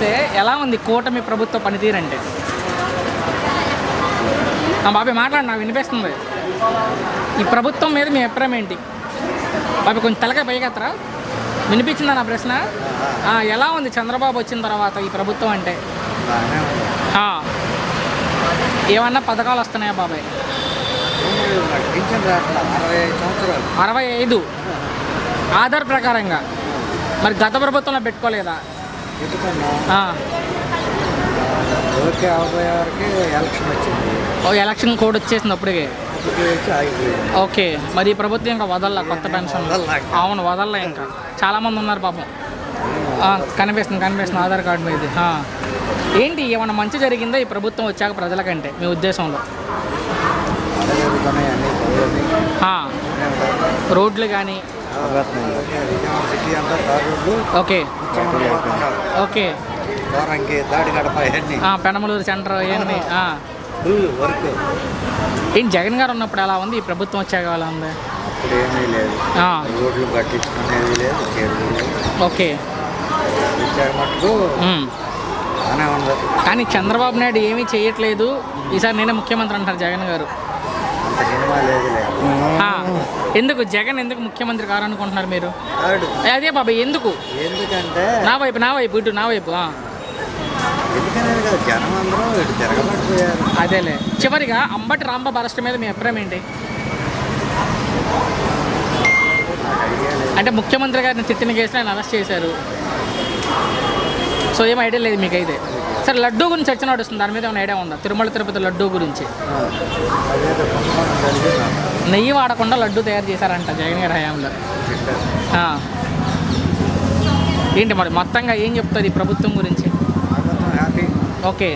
చూస్తే ఎలా ఉంది కూటమి ప్రభుత్వ పనితీరంటే ఆ బాబాయ్ మాట్లాడు నాకు వినిపిస్తుంది. ఈ ప్రభుత్వం మీద మీ అభిప్రాయం ఏంటి? బాబాయ్ కొంచెం తలకాయ పైకెత్తరా వినిపించిందా నా ప్రశ్న? ఎలా ఉంది చంద్రబాబు వచ్చిన తర్వాత ఈ ప్రభుత్వం అంటే? ఏమన్నా పథకాలు వస్తున్నాయా బాబాయ్? అరవై ఐదు. ఆధార్ ప్రకారంగా. మరి గత ప్రభుత్వంలో పెట్టుకోలేదా? ఎందుకన్నా. ఓకే ఎలక్షన్ వచ్చింది. ఓ ఎలక్షన్ కోడ్ వచ్చేసింది అప్పటికే. ఓకే మరి ప్రభుత్వం ఇంకా వదల్లా? కొత్త పెన్షన్. అవును వదల్లా ఇంకా. చాలా మంది ఉన్నారు పాపం. కనిపిస్తుంది కనిపిస్తుంది ఆధార్ కార్డు మీద. ఏంటి ఏమన్నా మంచి జరిగిందా ఈ ప్రభుత్వం వచ్చాక ప్రజలకంటే మీ ఉద్దేశంలో? రోడ్లు కానీ? ఓకే. ఓకే. పెనమలూరు సెంటర్ ఇవన్నీ వర్క్. ఏంటి జగన్ గారు ఉన్నప్పుడు ఎలా ఉంది? ఈ ప్రభుత్వం వచ్చాక ఎలా ఉంది. అప్పుడు ఏమీ లేదు. రోడ్లు కట్టించుకునేది లేదు ఓకే. ఇచ్చారు మటుకు కానీ చంద్రబాబు నాయుడు ఏమీ చేయట్లేదు. ఈసారి నేనే ముఖ్యమంత్రి అంటారు జగన్ గారు. ఎందుకు? జగన్ ఎందుకు ముఖ్యమంత్రి కారనుకుంటున్నారు మీరు? థర్డ్ ఏ, అదే బాబాయ్ ఎందుకు? ఎందుకంటే నా వైపు నా వైపు ఇటు నా వైపు అదేలే. చివరిగా అంబటి రాంబాబు అరెస్ట్ మీద మీ అభిప్రాయం ఏంటి? అంటే ముఖ్యమంత్రి గారిని తిట్టిన కేసులో ఆయన అరెస్ట్ చేశారు. సో ఏం ఐడియా లేదు మీకు అయితే సరే లడ్డూ గురించి వచ్చిన నడుస్తుంది. దాని మీద ఏమైనా ఐడియా ఉందా? తిరుమల తిరుపతి లడ్డూ గురించి. నెయ్యి వాడకుండా లడ్డు తయారు చేశారంట జగన్ గారి హయాంలో. ఏంటి మరి మొత్తంగా ఏం చెప్తుంది ప్రభుత్వం గురించి? ఓకే.